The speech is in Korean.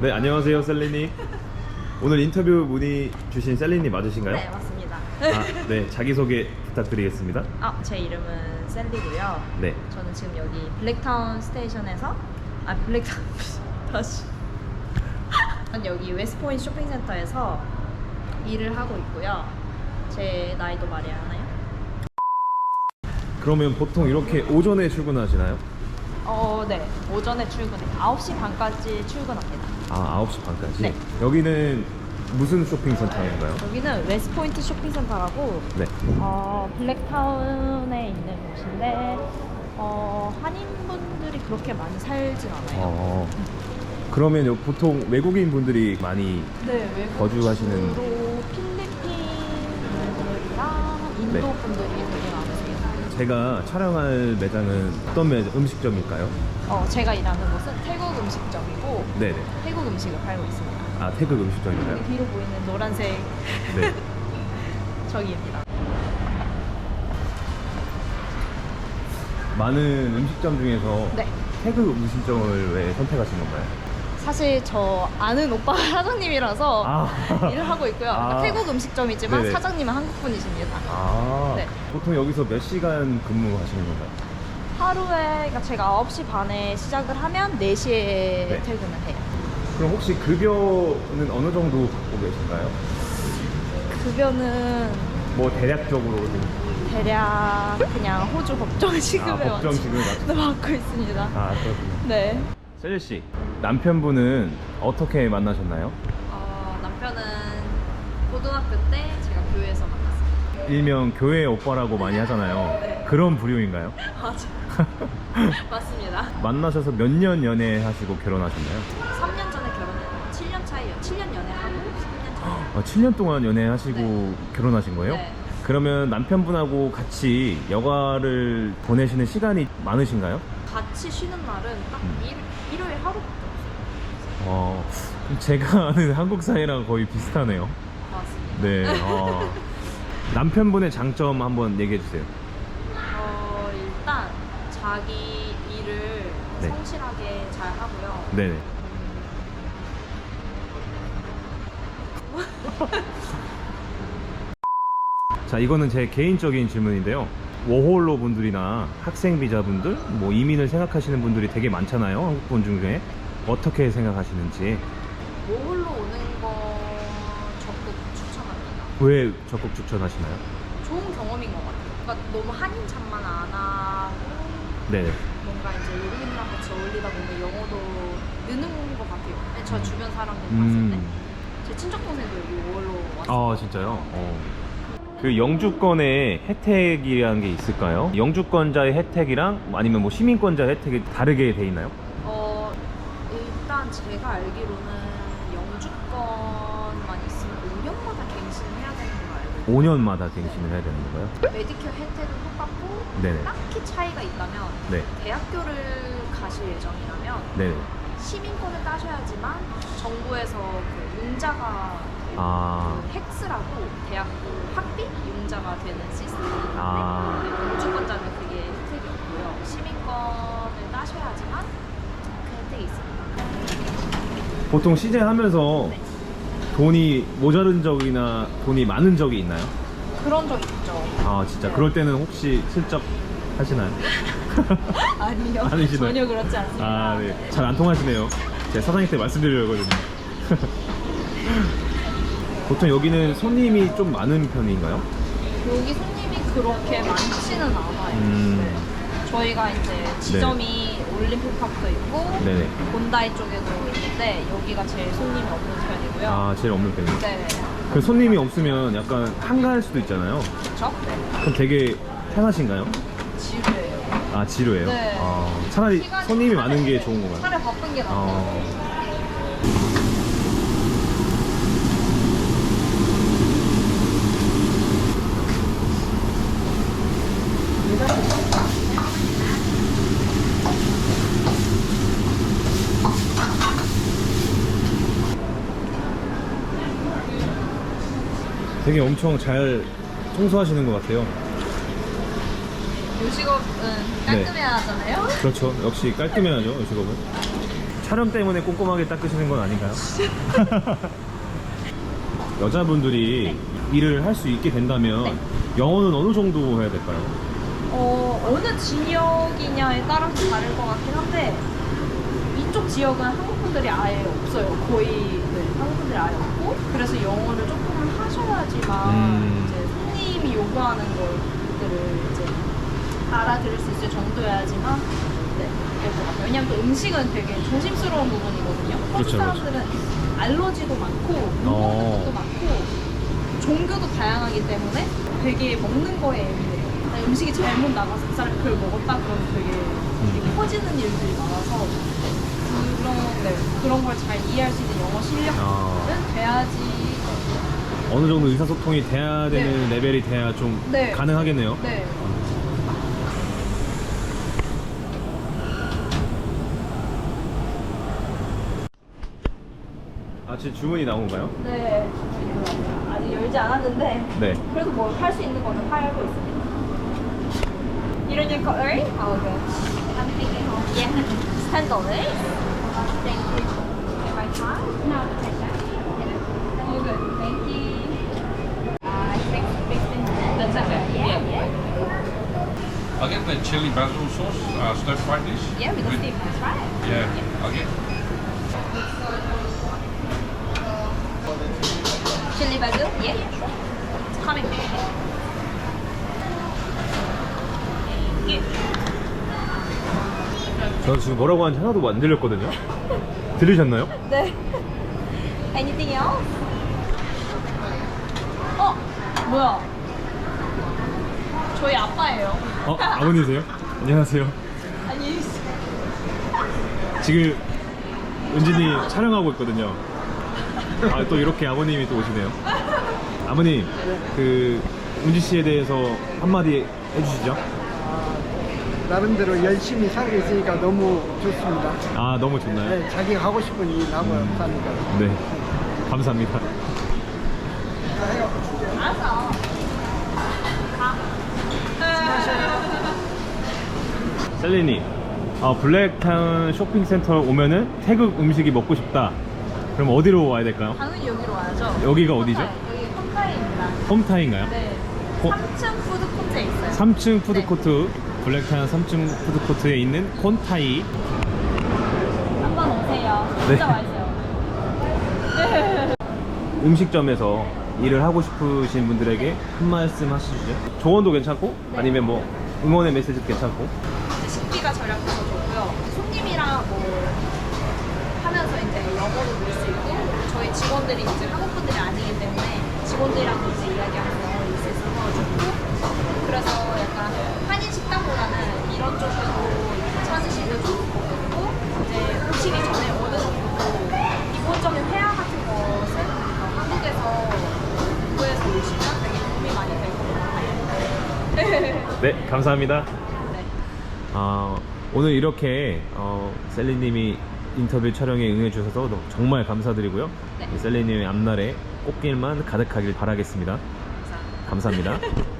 네, 안녕하세요, 셀리님. 오늘 인터뷰 문의 주신 셀리님 맞으신가요? 네, 맞습니다. 아, 네, 자기소개 부탁드리겠습니다. 아, 제 이름은 샌디고요. 네. 저는 지금 여기 블랙타운 스테이션에서 아, 블랙타운 다시. 저는 여기 웨스트포인트 쇼핑센터에서 일을 하고 있고요. 제 나이도 말해야 하나요? 그러면 보통 이렇게 오전에 출근하시나요? 어, 네. 오전에 출근해요. 9시 반까지 출근합니다. 아, 9시 반까지? 네. 여기는 무슨 쇼핑 센터인가요? 여기는 웨스트포인트 쇼핑센터라고 네. 어, 블랙타운에 있는 곳인데 어, 한인분들이 그렇게 많이 살진 않아요. 어, 그러면 요- 보통 외국인 분들이 많이 네, 외국 거주하시는- 주로 필리핀 분들이랑 인도 네. 분들이 되게 많으세요. 제가 촬영할 매장은 어떤 매장, 음식점일까요? 어, 제가 일하는 곳은 태국 음식점이고 네네. 태국 음식을 팔고 있습니다. 아, 태국 음식점인가요? 여기 뒤로 보이는 노란색 네. 저기입니다. 많은 음식점 중에서 네. 태국 음식점을 왜 선택하신 건가요? 사실 저 아는 오빠 사장님이라서 아. 일을 하고 있고요. 아. 태국 음식점이지만 네네. 사장님은 한국 분이십니다. 아, 네. 보통 여기서 몇 시간 근무하시는 건가요? 하루에 그러니까 제가 9시 반에 시작을 하면 4시에 네. 퇴근을 해요. 그럼 혹시 급여는 어느 정도 받고 계신가요? 급여는 뭐 대략적으로 좀- 대략 그냥 호주 법정 지급에 아, 법정 지급에 맞춰서. 네, 받고 있습니다. 아 그렇군요. 네. 셀리 씨 남편분은 어떻게 만나셨나요? 어, 남편은 고등학교 때 일명 교회 오빠라고 많이 하잖아요. 네. 그런 부류인가요? 맞아. 맞습니다. 만나셔서 몇 년 연애하시고 결혼하셨나요? 3년 전에 결혼했고 7년 차이요. 7년 연애하고 3년 차이. 아, 7년 동안 연애하시고 네. 결혼하신 거예요? 네. 그러면 남편분하고 같이 여가를 보내시는 시간이 많으신가요? 같이 쉬는 날은 딱 음. 일, 일요일 하루밖에 없어요. 어, 제가 아는 한국 사이랑 거의 비슷하네요. 맞습니다. 네. 어, 남편분의 장점 한번 얘기해 주세요. 어, 일단 자기 일을 네. 성실하게 잘 하고요. 네네. 자, 이거는 제 개인적인 질문인데요. 워홀로 분들이나 학생 비자분들, 뭐 이민을 생각하시는 분들이 되게 많잖아요. 한국 분 중에 어떻게 생각하시는지, 모홀로 오는 거 적극 추천합니다. 왜 적극 추천하시나요? 좋은 경험인 것 같아요. 그러니까 너무 한인참만 안 하고 네. 뭔가 이제 외국인이랑 같이 어울리다 보면 영어도 느는 것 같아요. 근데 저 주변 사람들 봤을 때. 음. 제 친척 동생도 여기 모홀로 왔어요. 아, 진짜요? 어. 그 영주권의 혜택이라는 게 있을까요? 영주권자의 혜택이랑 아니면 뭐 시민권자의 혜택이 다르게 돼 있나요? 어, 일단 제가 알기로는 영주권만 있으면 5년마다 갱신을 해야 되는 걸로 알고 있어요. 5년마다 갱신을 해야 되는 건가요? 메디케어 혜택은 똑같고 네네. 딱히 차이가 있다면 네. 대학교를 가실 예정이라면 네. 시민권을 따셔야지만 정부에서 그 융자가 아. 그 헥스라고 대학교 학비 융자가 되는 시스템이 있는데 아. 네, 영주권자는 그게 혜택이 없고요. 시민권을 따셔야지만 그 혜택이 있습니다. 보통 시제 하면서 돈이 모자른 적이나 돈이 많은 적이 있나요? 그런 적 있죠. 아 진짜 네. 그럴 때는 혹시 슬쩍 하시나요? 아니요. 아니시나요? 전혀 그렇지 않습니다. 아 네. 잘 안 통하시네요. 제가 사장님한테 말씀드리려고 했거든요. 보통 여기는 손님이 좀 많은 편인가요? 여기 손님이 그렇게 많지는 않아요. 음. 네. 저희가 이제 지점이 올림픽파크도 있고 네네. 본다이 쪽에도 있는데 여기가 제일 손님이 없는 편이고요. 아 제일 없는 편이에요. 네, 그 손님이 없으면 약간 한가할 수도 있잖아요. 그렇죠? 네. 그럼 되게 편하신가요? 지루해요. 아 지루해요? 네. 아, 차라리 시간이 손님이 많은 차라리- 게 좋은 건가요? 차라리 바쁜 게 나아 되게 엄청 잘 청소하시는 것 같아요. 요식업은 깔끔해야 하잖아요. 그렇죠. 역시 깔끔해야죠, 이 직업은. 촬영 때문에 꼼꼼하게 닦으시는 건 아닌가요? 여자분들이 일을 할 수 있게 된다면 네. 영어는 어느 정도 해야 될까요? 어, 어느 지역이냐에 따라서 다를 것 같긴 한데 이쪽 지역은 한국 분들이 아예 없어요. 거의 네, 한국 분들이 아예 없고 그래서 영어를 조금은 하셔야지만 음. 이제 손님이 요구하는 것들을 이제 알아들을 수 있을 정도여야지만 네, 될것 같아요. 왜냐면 또 음식은 되게 조심스러운 부분이거든요. 한국 그렇죠, 그렇죠. 사람들은 알러지도 많고 못 어. 먹는 것도 많고 종교도 다양하기 때문에 되게 먹는 거에 예민해요. 아니, 음식이 잘못 나가서 그 사람이 그걸 먹었다 그러면 되게, 되게 커지는 일들이 많아서 그런, 네, 그런 걸 잘 이해할 수 있는 영어 실력은 아. 돼야지 어느 정도 의사소통이 돼야 되는 레벨이 돼야 좀 네. 가능하겠네요. 네. 아, 지금 주문이 나온 건가요? 네. 아직 열지 않았는데 네. 그래도 뭐 팔 수 있는 거는 팔고 있습니다. 이런 일 거의? 아, 오케이. I'm thinking of yeah. Thank you. My card? No, take that. All good. Thank you. Uh, six, fifteen minutes. That's okay. Yeah, yeah. I'll get the chili basil sauce, uh, stir fried dish. Yeah, with the With- steam, that's right. Yeah, I'll get. Chili basil? Yeah, yeah, sure. It's coming. Thank you. 저 지금 뭐라고 하는지 하나도 안 들렸거든요. 들리셨나요? 네. Anything else? 어? 뭐야? 저희 아빠예요. 어, 아버님이세요? 안녕하세요. 아니, 지금 은진이 촬영하고 있거든요. 아, 또 이렇게 아버님이 또 오시네요. 아버님, 그 은지 씨에 대해서 한마디 해주시죠. 나름대로 열심히 살고 있으니까 너무 좋습니다. 아, 너무 좋나요? 네, 자기가 하고 싶은 일 하고 음. 사니까. 네. 감사합니다. 셀리님, 어, 블랙타운 쇼핑센터 오면은 태국 음식이 먹고 싶다. 그럼 어디로 와야 될까요? 당연히 여기로 와야죠. 여기가 어디죠? 여기 콘타이입니다. 홈타인가요? 네. 어? 3층 푸드코트에 있어요. 3층 푸드코트, 블랙타운 3층 푸드코트에 있는 콘타이. 한번 오세요. 네. 진짜 맛있어요. 음식점에서 일을 하고 싶으신 분들에게 한 말씀 하시죠. 조언도 괜찮고 네. 아니면 뭐 응원의 메시지도 괜찮고. 이제 식비가 절약돼서 좋고요. 손님이랑 뭐 하면서 이제 영어도 늘 수 있고 저희 직원들이 이제 한국 분들이 아니기 때문에 직원들이랑도 이제 이야기하면서 영어를 쓸수 있어서 좋고 그래서 약간 감사합니다. 네. 아, 오늘 이렇게 어, 셀리님이 인터뷰 촬영에 응해주셔서 정말 감사드리고요. 네. 이 셀리님의 앞날에 꽃길만 가득하길 바라겠습니다. 감사합니다. Do